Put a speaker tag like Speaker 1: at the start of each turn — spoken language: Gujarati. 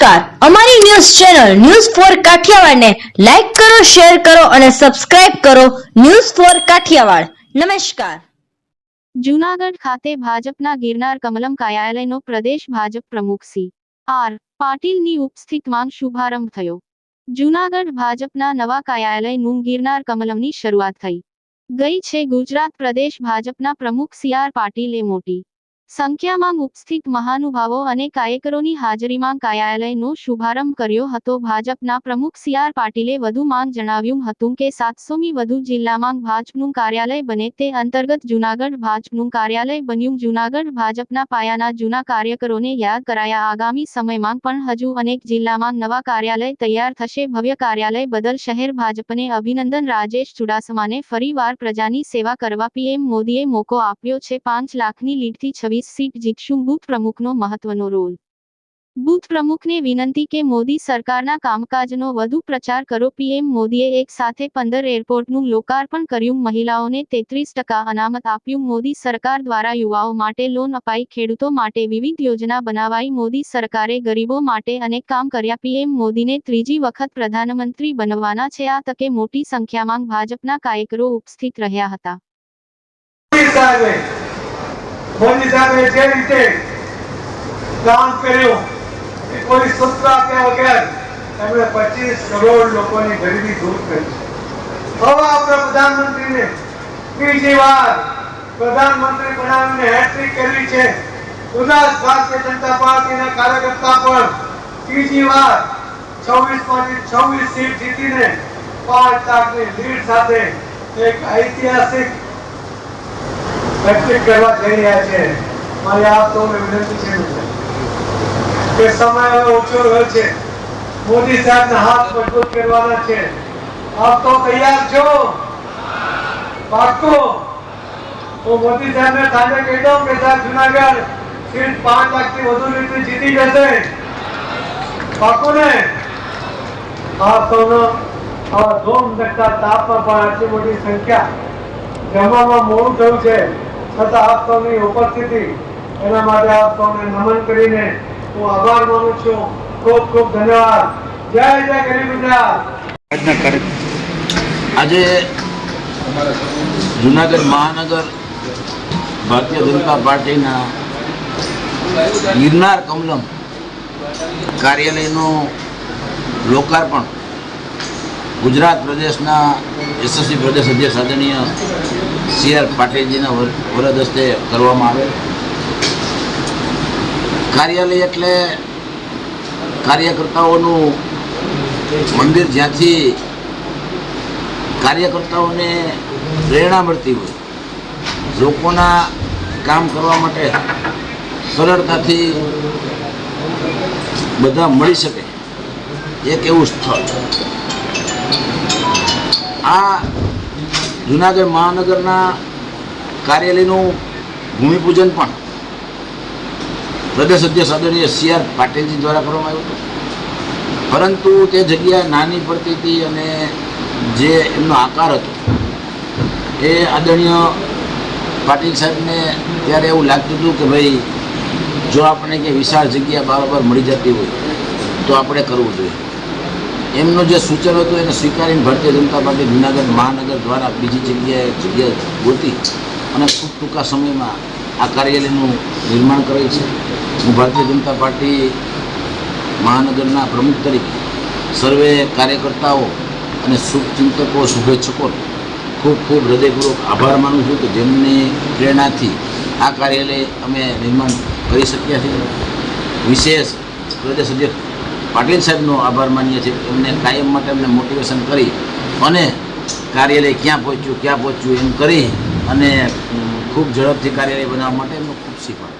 Speaker 1: નમસ્કાર. અમારી ન્યૂઝ ચેનલ ન્યૂઝ ફોર કાઠિયાવાડને લાઈક કરો, શેર કરો અને સબસ્ક્રાઇબ કરો ન્યૂઝ ફોર કાઠિયાવાડ. નમસ્કાર.
Speaker 2: જૂનાગઢ ખાતે ભાજપના ગિરનાર કમલમ કાર્યાલયનો પ્રદેશ ભાજપ પ્રમુખ સી. આર. પાટીલની ઉપસ્થિતમાં શુભારંભ થયો. જૂનાગઢ ભાજપના નવા કાર્યાલયનું ગિરનાર કમલમની શરૂઆત થઈ. ગઈ છે ગુજરાત પ્રદેશ ભાજપના પ્રમુખ સી. આર. પાટીલે મોટી સંખ્યામાં ઉપસ્થિત મહાનુભાવો અને કાર્યકરોની હાજરીમાં કાર્યાલયનો શુભારંભ કર્યો હતો. ભાજપના પ્રમુખ સી આર પાટીલે વધુમાં જણાવ્યું હતું કે સાતસોમી વધુ જિલ્લામાં ભાજપનું કાર્યાલય બને તે અંતર્ગત જૂનાગઢ ભાજપનું કાર્યાલય બન્યું. જૂનાગઢ ભાજપના પાયાના જૂના કાર્યકરોને યાદ કરાયા. આગામી સમયમાં પણ હજુ અનેક જિલ્લામાં નવા કાર્યાલય તૈયાર થશે. ભવ્ય કાર્યાલય બદલ શહેર ભાજપને અભિનંદન. રાજેશ ચુડાસમાને ફરીવાર પ્રજાની સેવા કરવા પીએમ મોદીએ મોકો આપ્યો છે. પાંચ લાખની લીડથી છવ્વીસ સીટ જીતશું બુથ પ્રમુખનો મહત્વનો રોલ. બુથ પ્રમુખને વિનંતી કે મોદી સરકારના કામકાજનો વધુ પ્રચાર કરો. પીએમ મોદીએ એક સાથે પંદર એરપોર્ટનું લોકાર્પણ કર્યું. મહિલાઓને તેત્રીસ ટકા અનામત આપ્યું. મોદી સરકાર દ્વારા યુવાઓ માટે લોન અપાઈ. ખેડૂતો માટે વિવિધ યોજના બનાવાઈ. મોદી સરકારે ગરીબો માટે અનેક કામ કર્યા. પીએમ મોદીને ત્રીજી વખત પ્રધાનમંત્રી બનવાના છે. આ તકે મોટી સંખ્યામાં ભાજપના કાર્યકરો ઉપસ્થિત રહ્યા હતા.
Speaker 3: મોદી સાહેબે જે રીતે કામ કર્યું એ કોઈ સૂત્ર આપ્યા વગર એમણે પચીસ કરોડ લોકોની ગરીબી દૂર કરી હવે આપણે પ્રધાનમંત્રીને બીજી વાર પ્રધાનમંત્રી બનાવીને હેટ્રિક કરવી છે. ઉદાસ ભારતીય જનતા પાર્ટીના કાર્યકર્તા પણ ત્રીજી વાર છવ્વીસમાંથી છવ્વીસ સીટ જીતીને પાંચ લાખની લીડ સાથે એક ઐતિહાસિક હેટ્રિક કરવા જઈ રહ્યા છે, મારી આપ સૌને વિનંતી છે. કે સમય ઓછો રહ્યો છે. મોદી સાહેબના હાથ મજબૂત કરવાના છે. આપ તો તૈયાર છો? પાક્કો? હું મોદી સાહેબને સાંજે કહી દઉં કે સાહેબ, જુનાગઢ સીટ પાંચ લાખથી વધુ રીતે જીતી જશે. પાક્કો ને? આપ સૌનો ધૂમ ધકતા તાપમાં પણ આટલી મોટી સંખ્યા જમવામાં મોડું થયું છે. છતાં આપ સૌની ઉપસ્થિતિ એના માટે આપ સૌને નમન કરીને હું આભાર માનું છું. ખૂબ ખૂબ ધન્યવાદ. જય જય ગરીબ ગુજરાત.
Speaker 4: આજે જુનાગઢ મહાનગર ભારતીય જનતા પાર્ટીના ગિરનાર કમલમ કાર્યાલયનું લોકાર્પણ ગુજરાત પ્રદેશના યશસ્વી પ્રદેશ અધ્યક્ષ આદરણીય સી આર પાટીલજીના વર- વરદ હસ્તે કરવામાં આવે. કાર્યાલય એટલે કાર્યકર્તાઓનું મંદિર જ્યાંથી કાર્યકર્તાઓને પ્રેરણા મળતી હોય, લોકોના કામ કરવા માટે સરળતાથી બધા મળી શકે. એક એવું સ્થળ. આ જુનાગઢ મહાનગરના કાર્યાલયનું ભૂમિપૂજન પણ પ્રદેશ અધ્યક્ષ આદરણીય સી આર પાટીલજી દ્વારા કરવામાં આવ્યું હતું. પરંતુ તે જગ્યા નાની પડતી હતી અને જે એમનો આકાર હતો, એ આદરણીય પાટીલ સાહેબને ત્યારે એવું લાગતું હતું કે ભાઈ, જો આપણને કે વિશાળ જગ્યા બરાબર મળી જતી હોય, તો આપણે કરવું જોઈએ. એમનું જે સૂચન હતું, એને સ્વીકારીને ભારતીય જનતા પાર્ટી જુનાગઢ મહાનગર દ્વારા બીજી જગ્યાએ જગ્યા ગોતી અને ખૂબ ટૂંકા સમયમાં આ કાર્યાલયનું નિર્માણ કરેલ છે. હું ભારતીય જનતા પાર્ટી મહાનગરના પ્રમુખ તરીકે સર્વે કાર્યકર્તાઓ અને શુભચિંતકો, શુભેચ્છકો ખૂબ ખૂબ હૃદયપૂર્વક આભાર માનું છું કે જેમની પ્રેરણાથી આ કાર્યાલય અમે નિર્માણ કરી શક્યા છીએ. વિશેષ પ્રદેશ અધ્યક્ષ પાટીલ સાહેબનો આભાર માનીએ છીએ. એમને કાયમ માટે એમને મોટિવેશન કરી અને કાર્યાલય ક્યાં પહોંચ્યું ક્યાં પહોંચ્યું એમ કરી અને ખૂબ ઝડપથી કાર્યાલય બનાવવા માટે એમનો ખૂબ શીખવાડ